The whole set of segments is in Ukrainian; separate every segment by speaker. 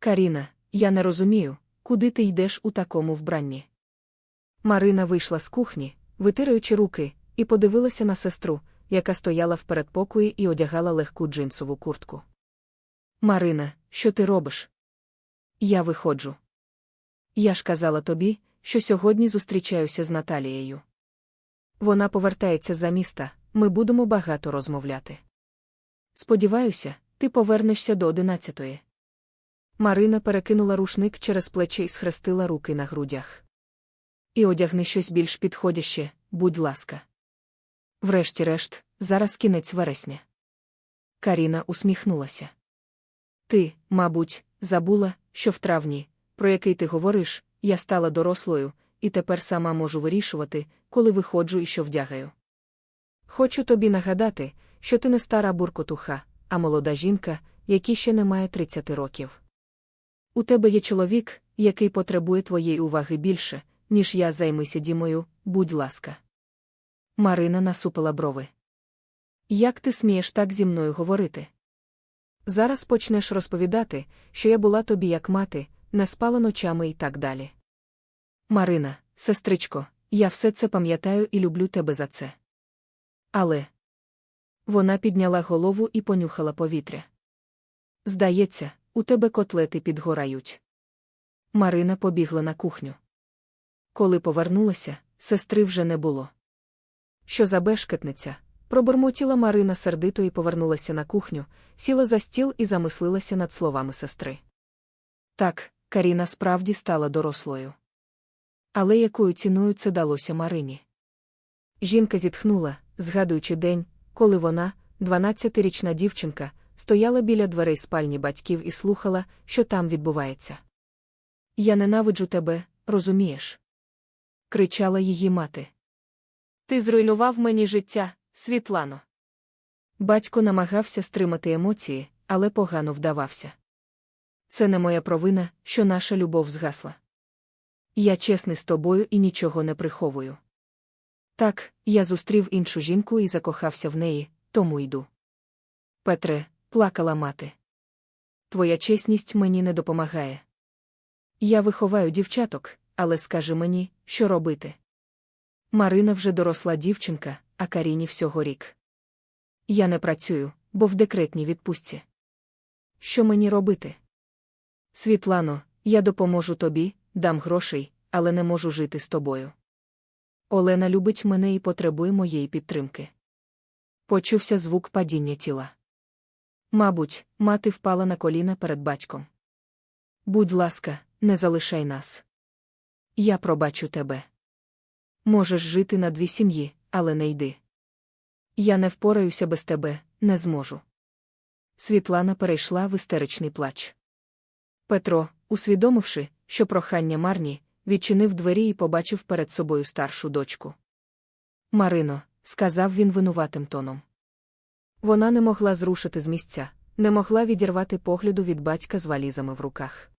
Speaker 1: Каріна, я не розумію, куди ти йдеш у такому вбранні. Марина вийшла з кухні, витираючи руки, і подивилася на сестру, яка стояла в передпокої і одягала легку джинсову куртку. Марина, що ти робиш? Я виходжу. Я ж казала тобі, що сьогодні зустрічаюся з Наталією. Вона повертається за міста, ми будемо багато розмовляти. Сподіваюся, ти повернешся до одинадцятої. Марина перекинула рушник через плечі і схрестила руки на грудях. І одягни щось більш підходяще, будь ласка. Врешті-решт, зараз кінець вересня. Каріна усміхнулася. Ти, мабуть, забула, що в травні, про який ти говориш, я стала дорослою, і тепер сама можу вирішувати, коли виходжу і що вдягаю. Хочу тобі нагадати, що ти не стара буркотуха, а молода жінка, якій ще не має 30 років. У тебе є чоловік, який потребує твоєї уваги більше, ніж я займися дімою, будь ласка. Марина насупила брови. Як ти смієш так зі мною говорити? Зараз почнеш розповідати, що я була тобі як мати, не спала ночами і так далі. Марина, сестричко, я все це пам'ятаю і люблю тебе за це. Але вона підняла голову і понюхала повітря. Здається, у тебе котлети підгорають. Марина побігла на кухню. Коли повернулася, сестри вже не було. Що за бешкетниця? Пробурмотіла Марина сердито і повернулася на кухню, сіла за стіл і замислилася над словами сестри. Так, Каріна справді стала дорослою. Але якою ціною це далося Марині? Жінка зітхнула, згадуючи день, коли вона, дванадцятирічна дівчинка, стояла біля дверей спальні батьків і слухала, що там відбувається. Я ненавиджу тебе, розумієш? кричала її мати. Ти зруйнував мені життя, Світлано. Батько намагався стримати емоції, але погано вдавався. Це не моя провина, що наша любов згасла. Я чесний з тобою і нічого не приховую. Так, я зустрів іншу жінку і закохався в неї, тому йду. Петре, плакала мати. Твоя чесність мені не допомагає. Я виховаю дівчаток, але скажи мені, що робити. Марина вже доросла дівчинка, а Каріні всього рік. Я не працюю, бо в декретній відпустці. Що мені робити? Світлано, я допоможу тобі, дам грошей, але не можу жити з тобою. Олена любить мене і потребує моєї підтримки. Почувся звук падіння тіла. Мабуть, мати впала на коліна перед батьком. Будь ласка, не залишай нас. Я пробачу тебе. Можеш жити на дві сім'ї, але не йди. Я не впораюся без тебе, не зможу. Світлана перейшла в істеричний плач. Петро, усвідомивши, що прохання марні, відчинив двері і побачив перед собою старшу дочку. Марино, сказав він винуватим тоном. Вона не могла зрушити з місця, не могла відірвати погляду від батька з валізами в руках.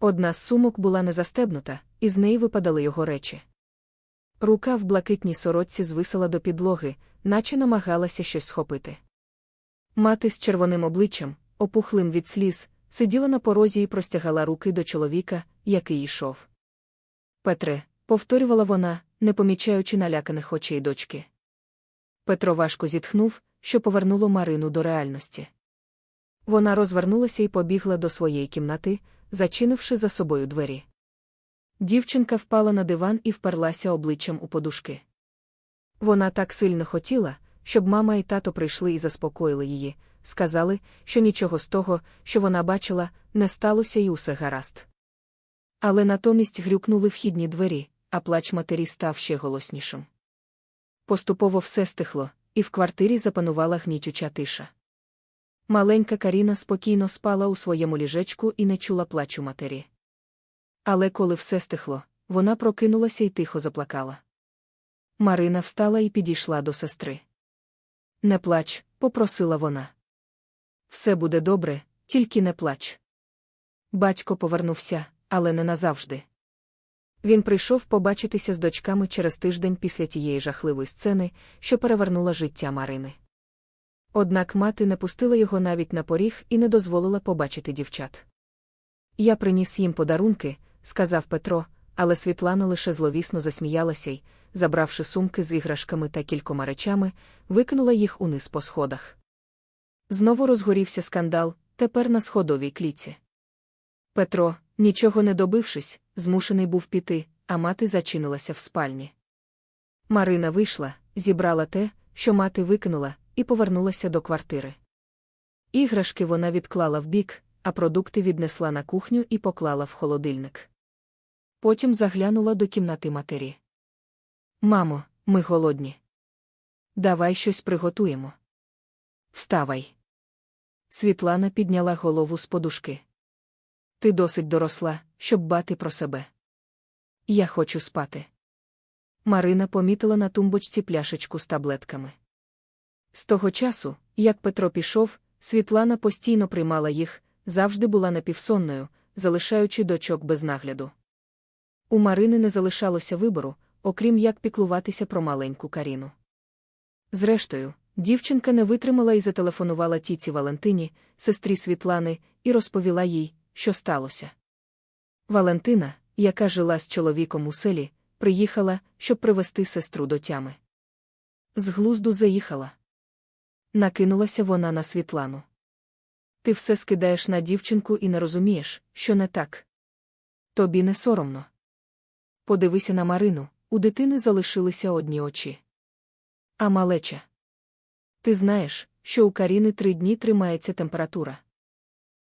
Speaker 1: Одна з сумок була не застебнута, і з неї випадали його речі. Рука в блакитній сорочці звисала до підлоги, наче намагалася щось схопити. Мати з червоним обличчям, опухлим від сліз, сиділа на порозі і простягала руки до чоловіка, який йшов. Петре, повторювала вона, не помічаючи наляканих очей дочки. Петро важко зітхнув, що повернуло Марину до реальності. Вона розвернулася і побігла до своєї кімнати, зачинивши за собою двері. Дівчинка впала на диван і вперлася обличчям у подушки. Вона так сильно хотіла, щоб мама і тато прийшли і заспокоїли її, сказали, що нічого з того, що вона бачила, не сталося і усе гаразд. Але натомість грюкнули вхідні двері, а плач матері став ще голоснішим. Поступово все стихло, і в квартирі запанувала гнітюча тиша. Маленька Каріна спокійно спала у своєму ліжечку і не чула плачу матері. Але коли все стихло, вона прокинулася і тихо заплакала. Марина встала і підійшла до сестри. Не плач, попросила вона. Все буде добре, тільки не плач. Батько повернувся, але не назавжди. Він прийшов побачитися з дочками через тиждень після тієї жахливої сцени, що перевернула життя Марини. Однак мати не пустила його навіть на поріг і не дозволила побачити дівчат. Я приніс їм подарунки, сказав Петро, але Світлана лише зловісно засміялася й, забравши сумки з іграшками та кількома речами, викинула їх униз по сходах. Знову розгорівся скандал, тепер на сходовій кліці. Петро, нічого не добившись, змушений був піти, а мати зачинилася в спальні. Марина вийшла, зібрала те, що мати викинула, і повернулася до квартири. Іграшки вона відклала вбік, а продукти віднесла на кухню і поклала в холодильник. Потім заглянула до кімнати матері. Мамо, ми голодні. Давай щось приготуємо. Вставай. Світлана підняла голову з подушки. Ти досить доросла, щоб бати про себе. Я хочу спати. Марина помітила на тумбочці пляшечку з таблетками. З того часу, як Петро пішов, Світлана постійно приймала їх, завжди була напівсонною, залишаючи дочок без нагляду. У Марини не залишалося вибору, окрім як піклуватися про маленьку Каріну. Зрештою, дівчинка не витримала і зателефонувала тіці Валентині, сестрі Світлани, і розповіла їй, що сталося. Валентина, яка жила з чоловіком у селі, приїхала, щоб привести сестру до тями. З глузду заїхала. Накинулася вона на Світлану. Ти все скидаєш на дівчинку і не розумієш, що не так. Тобі не соромно. Подивися на Марину, у дитини залишилися одні очі. А малеча. Ти знаєш, що у Каріни три дні тримається температура.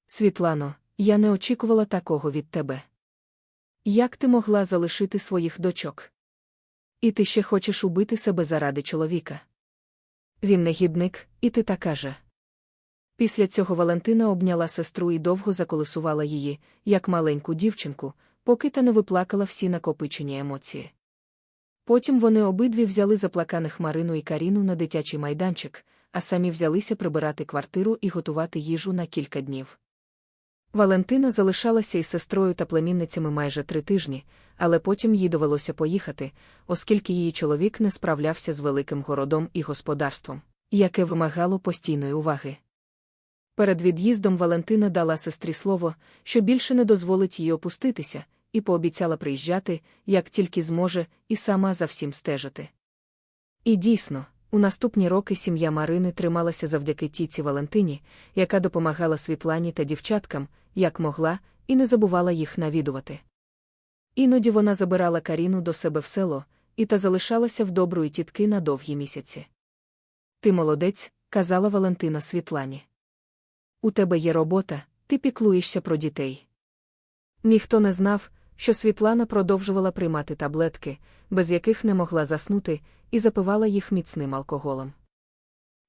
Speaker 1: Світлано, я не очікувала такого від тебе. Як ти могла залишити своїх дочок? І ти ще хочеш убити себе заради чоловіка. Він негідник, і ти така же. Після цього Валентина обняла сестру і довго заколесувала її, як маленьку дівчинку, поки та не виплакала всі накопичені емоції. Потім вони обидві взяли заплаканих Марину і Каріну на дитячий майданчик, а самі взялися прибирати квартиру і готувати їжу на кілька днів. Валентина залишалася із сестрою та племінницями майже три тижні, але потім їй довелося поїхати, оскільки її чоловік не справлявся з великим городом і господарством, яке вимагало постійної уваги. Перед від'їздом Валентина дала сестрі слово, що більше не дозволить їй опуститися, і пообіцяла приїжджати, як тільки зможе, і сама за всім стежити. І дійсно, у наступні роки сім'я Марини трималася завдяки тіці Валентині, яка допомагала Світлані та дівчаткам, як могла, і не забувала їх навідувати. Іноді вона забирала Каріну до себе в село, і та залишалася в доброї тітки на довгі місяці. Ти молодець, казала Валентина Світлані. У тебе є робота, ти піклуєшся про дітей. Ніхто не знав, що Світлана продовжувала приймати таблетки, без яких не могла заснути, і запивала їх міцним алкоголем.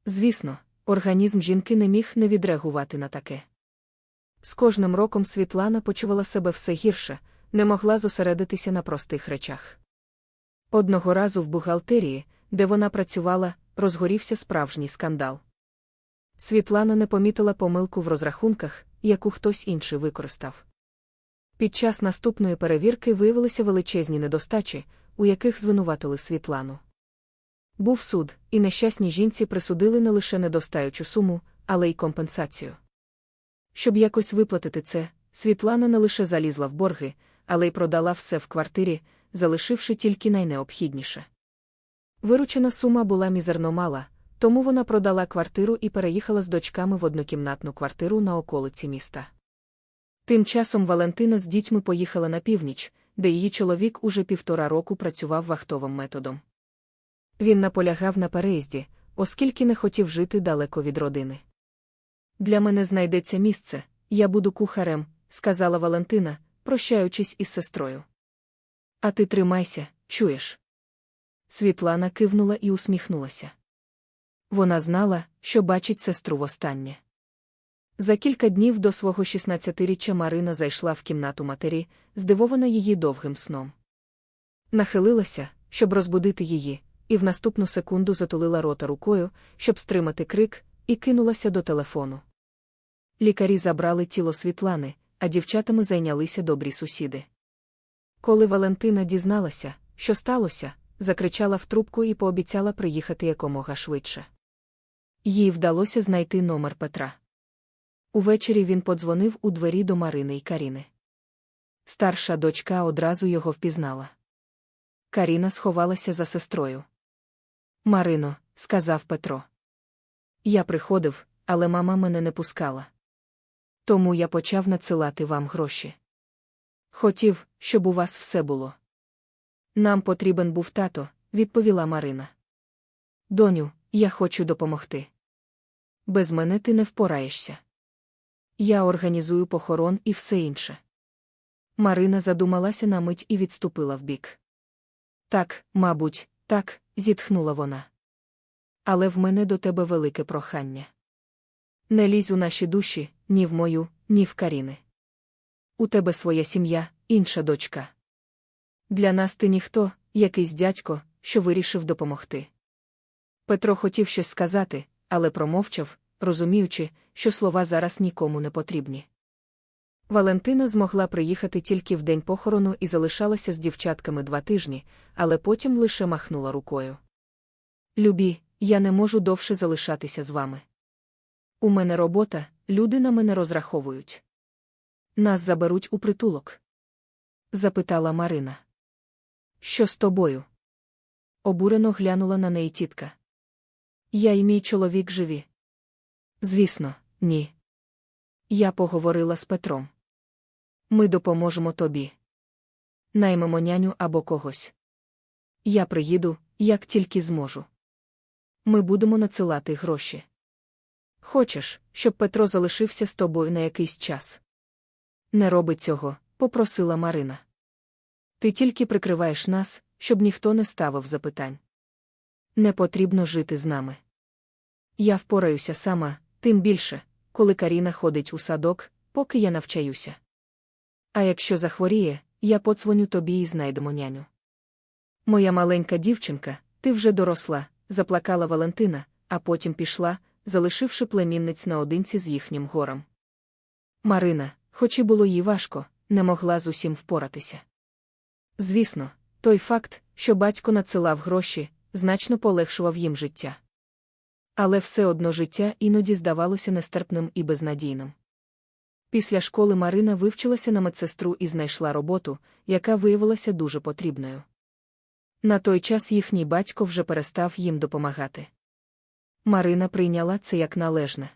Speaker 1: Звісно, організм жінки не міг не відреагувати на таке. З кожним роком Світлана почувала себе все гірше, не могла зосередитися на простих речах. Одного разу в бухгалтерії, де вона працювала, розгорівся справжній скандал. Світлана не помітила помилку в розрахунках, яку хтось інший використав. Під час наступної перевірки виявилися величезні недостачі, у яких звинуватили Світлану. Був суд, і нещасній жінці присудили не лише недостаючу суму, але й компенсацію. Щоб якось виплатити це, Світлана не лише залізла в борги, але й продала все в квартирі, залишивши тільки найнеобхідніше. Виручена сума була мізерно мала, тому вона продала квартиру і переїхала з дочками в однокімнатну квартиру на околиці міста. Тим часом Валентина з дітьми поїхала на північ, де її чоловік уже півтора року працював вахтовим методом. Він наполягав на переїзді, оскільки не хотів жити далеко від родини. Для мене знайдеться місце, я буду кухарем, сказала Валентина, прощаючись із сестрою. А ти тримайся, чуєш? Світлана кивнула і усміхнулася. Вона знала, що бачить сестру востаннє. За кілька днів до свого 16-річчя Марина зайшла в кімнату матері, здивована її довгим сном. Нахилилася, щоб розбудити її, і в наступну секунду затулила рота рукою, щоб стримати крик, і кинулася до телефону. Лікарі забрали тіло Світлани, а дівчатами зайнялися добрі сусіди. Коли Валентина дізналася, що сталося, закричала в трубку і пообіцяла приїхати якомога швидше. Їй вдалося знайти номер Петра. Увечері він подзвонив у двері до Марини й Каріни. Старша дочка одразу його впізнала. Каріна сховалася за сестрою. Марино, сказав Петро. Я приходив, але мама мене не пускала. Тому я почав надсилати вам гроші. Хотів, щоб у вас все було. Нам потрібен був тато, відповіла Марина. Доню, я хочу допомогти. Без мене ти не впораєшся. Я організую похорон і все інше. Марина задумалася на мить і відступила вбік. Так, мабуть, так, зітхнула вона. Але в мене до тебе велике прохання. Не лізь у наші душі, ні в мою, ні в Каріни. У тебе своя сім'я, інша дочка. Для нас ти ніхто, якийсь дядько, що вирішив допомогти. Петро хотів щось сказати, але промовчав, розуміючи, що слова зараз нікому не потрібні. Валентина змогла приїхати тільки в день похорону і залишалася з дівчатками два тижні, але потім лише махнула рукою. Любі, я не можу довше залишатися з вами. У мене робота, люди на мене розраховують. Нас заберуть у притулок? запитала Марина. Що з тобою? Обурено глянула на неї тітка. Я і мій чоловік живі. Звісно, ні. Я поговорила з Петром. Ми допоможемо тобі. Наймемо няню або когось. Я приїду, як тільки зможу. Ми будемо надсилати гроші. Хочеш, щоб Петро залишився з тобою на якийсь час? Не роби цього, попросила Марина. Ти тільки прикриваєш нас, щоб ніхто не ставив запитань. Не потрібно жити з нами. Я впораюся сама, тим більше, коли Каріна ходить у садок, поки я навчаюся. А якщо захворіє, я подзвоню тобі і знайдемо няню. Моя маленька дівчинка, ти вже доросла, заплакала Валентина, а потім пішла, залишивши племінниць наодинці з їхнім гором. Марина, хоч і було їй важко, не могла з усім впоратися. Звісно, той факт, що батько надсилав гроші, значно полегшував їм життя. Але все одно життя іноді здавалося нестерпним і безнадійним. Після школи Марина вивчилася на медсестру і знайшла роботу, яка виявилася дуже потрібною. На той час їхній батько вже перестав їм допомагати. Марина прийняла це як належне.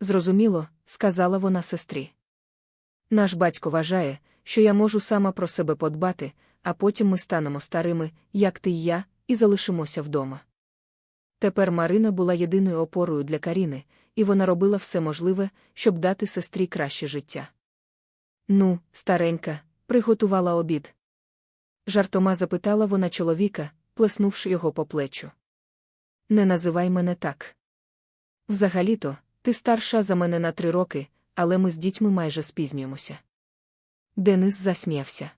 Speaker 1: Зрозуміло, сказала вона сестрі. Наш батько вважає, що я можу сама про себе подбати, а потім ми станемо старими, як ти й я, і залишимося вдома. Тепер Марина була єдиною опорою для Каріни, і вона робила все можливе, щоб дати сестрі краще життя. Ну, старенька, приготувала обід. Жартома запитала вона чоловіка, плеснувши його по плечу. Не називай мене так. Взагалі-то, ти старша за мене на три роки, але ми з дітьми майже спізнюємося. Денис засміявся.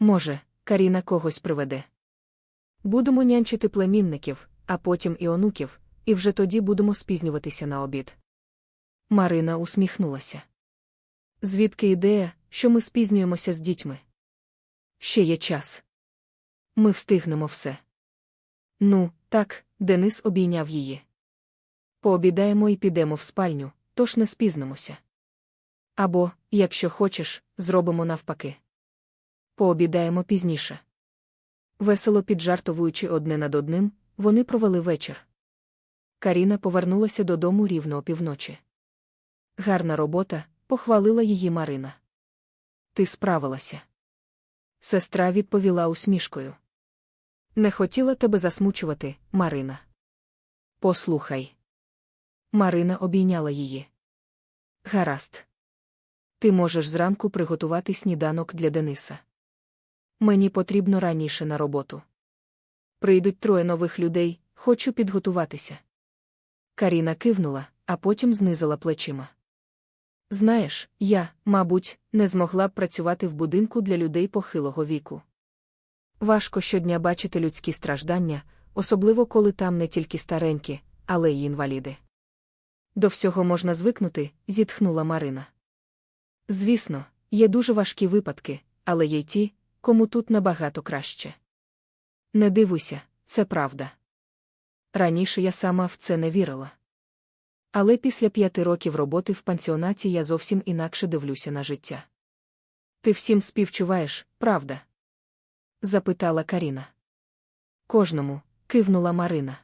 Speaker 1: Може, Каріна когось приведе. Будемо нянчити племінників, а потім і онуків, і вже тоді будемо спізнюватися на обід. Марина усміхнулася. Звідки ідея, що ми спізнюємося з дітьми? Ще є час. Ми встигнемо все. Ну, так, Денис обійняв її. Пообідаємо і підемо в спальню, тож не спізнимося. Або, якщо хочеш, зробимо навпаки. Пообідаємо пізніше. Весело піджартовуючи одне над одним, вони провели вечір. Каріна повернулася додому рівно опівночі. Гарна робота, похвалила її Марина. Ти справилася. Сестра відповіла усмішкою. Не хотіла тебе засмучувати, Марина. Послухай. Марина обійняла її. Гаразд. Ти можеш зранку приготувати сніданок для Дениса. Мені потрібно раніше на роботу. Прийдуть троє нових людей, хочу підготуватися. Каріна кивнула, а потім знизила плечима. Знаєш, я, мабуть, не змогла б працювати в будинку для людей похилого віку. Важко щодня бачити людські страждання, особливо коли там не тільки старенькі, але й інваліди. До всього можна звикнути, зітхнула Марина. Звісно, є дуже важкі випадки, але є й ті, кому тут набагато краще. Не дивуйся, це правда. Раніше я сама в це не вірила. Але після п'яти років роботи в пансіонаті я зовсім інакше дивлюся на життя. Ти всім співчуваєш, правда? запитала Каріна. Кожному, кивнула Марина.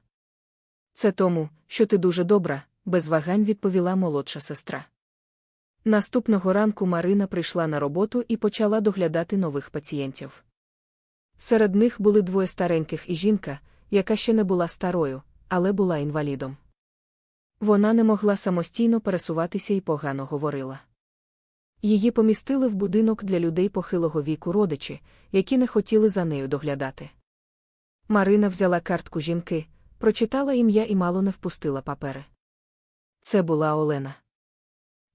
Speaker 1: Це тому, що ти дуже добра, без вагань відповіла молодша сестра. Наступного ранку Марина прийшла на роботу і почала доглядати нових пацієнтів. Серед них були двоє стареньких і жінка, яка ще не була старою, але була інвалідом. Вона не могла самостійно пересуватися і погано говорила. Її помістили в будинок для людей похилого віку родичі, які не хотіли за нею доглядати. Марина взяла картку жінки, прочитала ім'я і мало не впустила папери. Це була Олена.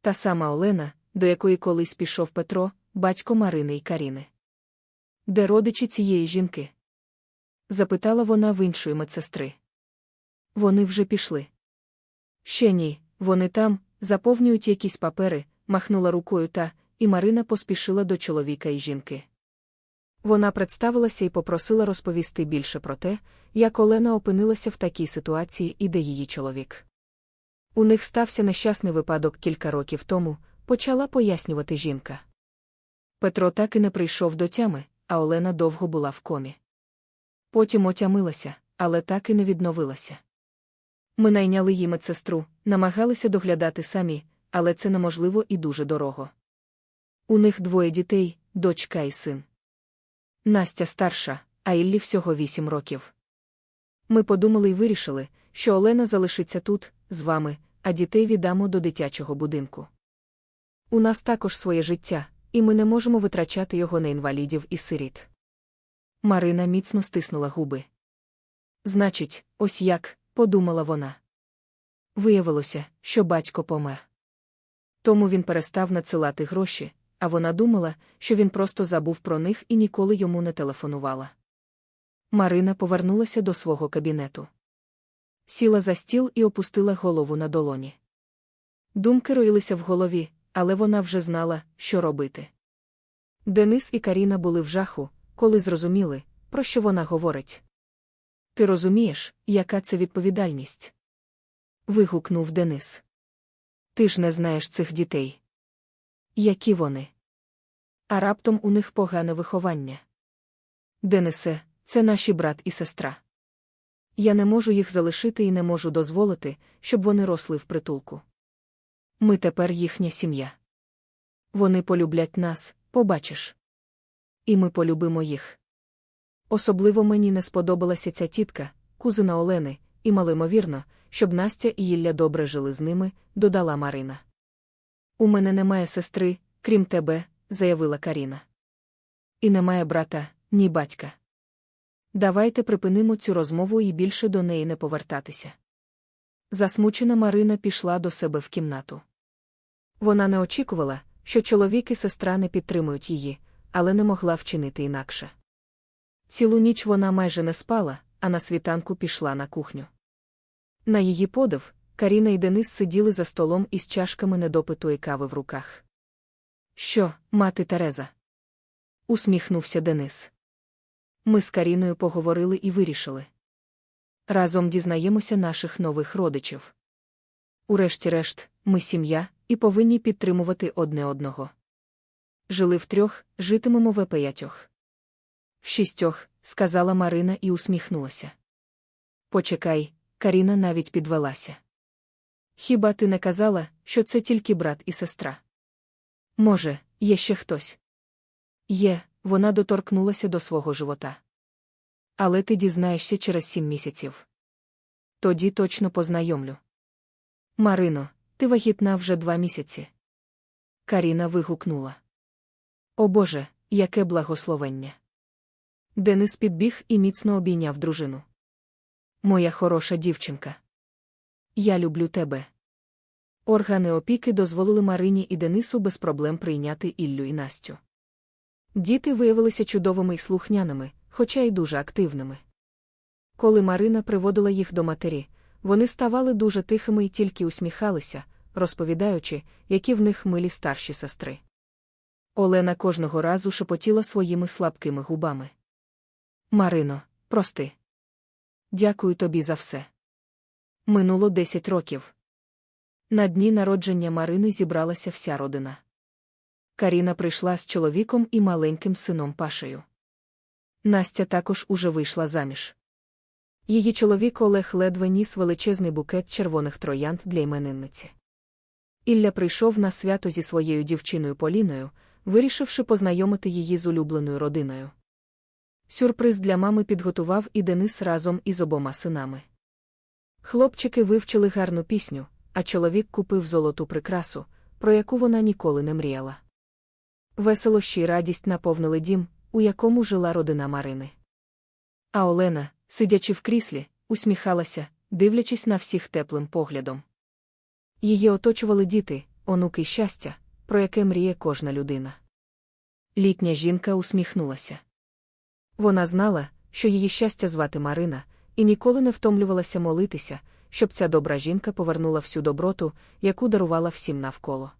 Speaker 1: Та сама Олена, до якої колись пішов Петро, батько Марини і Каріни. Де родичі цієї жінки? Запитала вона в іншої медсестри. Вони вже пішли. Ще ні, вони там, заповнюють якісь папери, махнула рукою та, і Марина поспішила до чоловіка і жінки. Вона представилася і попросила розповісти більше про те, як Олена опинилася в такій ситуації і де її чоловік. У них стався нещасний випадок кілька років тому, почала пояснювати жінка. Петро так і не прийшов до тями, а Олена довго була в комі. Потім отямилася, але так і не відновилася. Ми найняли їй медсестру, намагалися доглядати самі, але це неможливо і дуже дорого. У них двоє дітей, дочка і син. Настя старша, а Іллі всього вісім років. Ми подумали і вирішили, що Олена залишиться тут, з вами, а дітей віддамо до дитячого будинку. У нас також своє життя, і ми не можемо витрачати його на інвалідів і сиріт. Марина міцно стиснула губи. Значить, ось як, подумала вона. Виявилося, що батько помер. Тому він перестав надсилати гроші, а вона думала, що він просто забув про них і ніколи йому не телефонувала. Марина повернулася до свого кабінету. Сіла за стіл і опустила голову на долоні. Думки роїлися в голові, але вона вже знала, що робити. Денис і Каріна були в жаху, коли зрозуміли, про що вона говорить. Ти розумієш, яка це відповідальність? вигукнув Денис. Ти ж не знаєш цих дітей. Які вони? А раптом у них погане виховання. Денисе, це наші брат і сестра. Я не можу їх залишити і не можу дозволити, щоб вони росли в притулку. Ми тепер їхня сім'я. Вони полюблять нас, побачиш. І ми полюбимо їх. Особливо мені не сподобалася ця тітка, кузина Олени, і малоймовірно, щоб Настя і Ілля добре жили з ними, додала Марина. У мене немає сестри, крім тебе, заявила Каріна. І немає брата, ні батька. Давайте припинимо цю розмову і більше до неї не повертатися. Засмучена Марина пішла до себе в кімнату. Вона не очікувала, що чоловік і сестра не підтримують її, але не могла вчинити інакше. Цілу ніч вона майже не спала, а на світанку пішла на кухню. На її подив, Каріна і Денис сиділи за столом із чашками недопитої кави в руках. Що, мати Тереза? усміхнувся Денис. Ми з Каріною поговорили і вирішили. Разом дізнаємося наших нових родичів. Урешті-решт, ми сім'я і повинні підтримувати одне одного. Жили втрьох, житимемо в п'ятьох. В шістьох, сказала Марина і усміхнулася. Почекай, Каріна навіть підвелася. Хіба ти не казала, що це тільки брат і сестра? Може, є ще хтось? Є, вона доторкнулася до свого живота. Але ти дізнаєшся через сім місяців. Тоді точно познайомлю. Марино, ти вагітна вже два місяці. Каріна вигукнула. О Боже, яке благословення. Денис підбіг і міцно обійняв дружину. Моя хороша дівчинка. Я люблю тебе. Органи опіки дозволили Марині і Денису без проблем прийняти Іллю і Настю. Діти виявилися чудовими і слухняними, хоча й дуже активними. Коли Марина приводила їх до матері, вони ставали дуже тихими і тільки усміхалися, розповідаючи, які в них милі старші сестри. Олена кожного разу шепотіла своїми слабкими губами. Марино, прости. Дякую тобі за все. Минуло десять років. На дні народження Марини зібралася вся родина. Каріна прийшла з чоловіком і маленьким сином Пашею. Настя також уже вийшла заміж. Її чоловік Олег ледве ніс величезний букет червоних троянд для іменинниці. Ілля прийшов на свято зі своєю дівчиною Поліною, вирішивши познайомити її з улюбленою родиною. Сюрприз для мами підготував і Денис разом із обома синами. Хлопчики вивчили гарну пісню, а чоловік купив золоту прикрасу, про яку вона ніколи не мріяла. Веселощі й радість наповнили дім, у якому жила родина Марини. А Олена, сидячи в кріслі, усміхалася, дивлячись на всіх теплим поглядом. Її оточували діти, онуки щастя, про яке мріє кожна людина. Літня жінка усміхнулася. Вона знала, що її щастя звати Марина, і ніколи не втомлювалася молитися, щоб ця добра жінка повернула всю доброту, яку дарувала всім навколо.